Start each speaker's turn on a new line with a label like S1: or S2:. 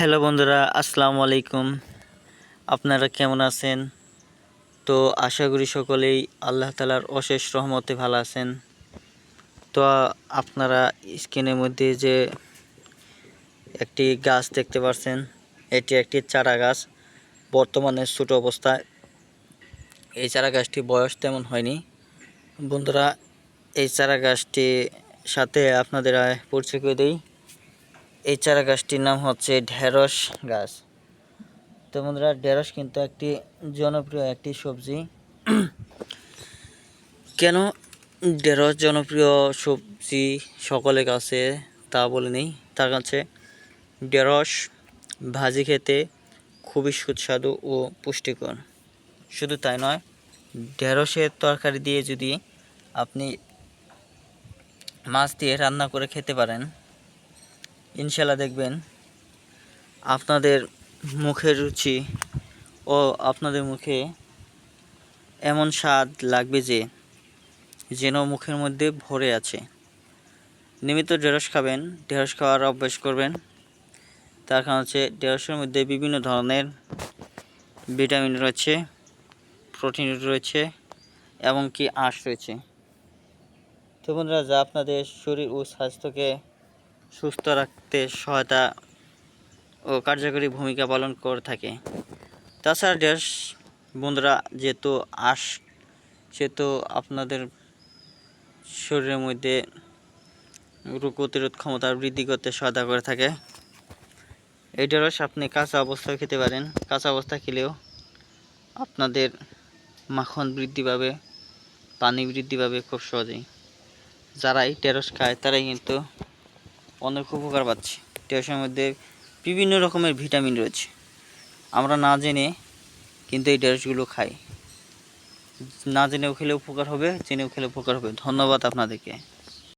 S1: Hello বন্ধুরা, আসসালামু আলাইকুম। আপনারা কেমন আছেন? তো আশা করি সকলেই আল্লাহ তালার অশেষ রহমতে ভালো আছেন। তো আপনারা স্ক্রিনের মধ্যে যে একটি গাছ দেখতে পাচ্ছেন এটি একটি চারা গাছ। বর্তমানে ছোটো অবস্থায় এই চারা গাছটি বয়স তেমন হয়নি। বন্ধুরা, এই চারা গাছটি সাথে আপনাদের পরিচয় করে দিই। এই চারা গাছটির নাম হচ্ছে ঢেঁড়স গাছ। তো বন্ধুরা, ঢেঁড়স কিন্তু একটি জনপ্রিয় একটি সবজি। কেন ঢেঁড়স জনপ্রিয় সবজি সকলের কাছে তা বলে নেই। তার কাছে ঢেঁড়স ভাজি খেতে খুবই সুস্বাদু ও পুষ্টিকর। শুধু তাই নয়, ঢেঁড়সের তরকারি দিয়ে যদি আপনি মাছ দিয়ে রান্না করে খেতে পারেন ইনশাল্লাহ দেখবেন আপনাদের মুখের রুচি ও আপনাদের মুখে এমন স্বাদ লাগবে যে, যেন মুখের মধ্যে ভরে আছে। নিয়মিত ঢেঁড়স খাবেন, ঢেঁড়স খাওয়ার অভ্যাস করবেন। তার কারণ হচ্ছে ঢেঁড়সের মধ্যে বিভিন্ন ধরনের ভিটামিন রয়েছে, প্রোটিন রয়েছে এবং কি আঁশ রয়েছে। তো বন্ধুরা, যা আপনাদের শরীর ও স্বাস্থ্যকে সুস্থ রাখতে সহায়তা ও কার্যকরী ভূমিকা পালন করে থাকে। তাছাড়া ড্যাশ বন্ধুরা, যেহেতু আঁশ সেহেতু আপনাদের শরীরের মধ্যে রোগ প্রতিরোধ ক্ষমতা বৃদ্ধি করতে সহায়তা করে থাকে। এই ঢেঁড়স আপনি কাঁচা অবস্থায় খেতে পারেন। কাঁচা অবস্থা খেলেও আপনাদের মাখন বৃদ্ধি পাবে, পানি বৃদ্ধি পাবে খুব সহজেই। যারাই ঢেঁড়স খায়, তারাই কিন্তু অনেক উপকার পাচ্ছি। টেসের মধ্যে বিভিন্ন রকমের ভিটামিন রয়েছে। আমরা না জেনে কিন্তু এই ঢেঁড়সগুলো খাই। না জেনেও খেলে উপকার হবে, জেনেও খেলে উপকার হবে। ধন্যবাদ আপনাদেরকে।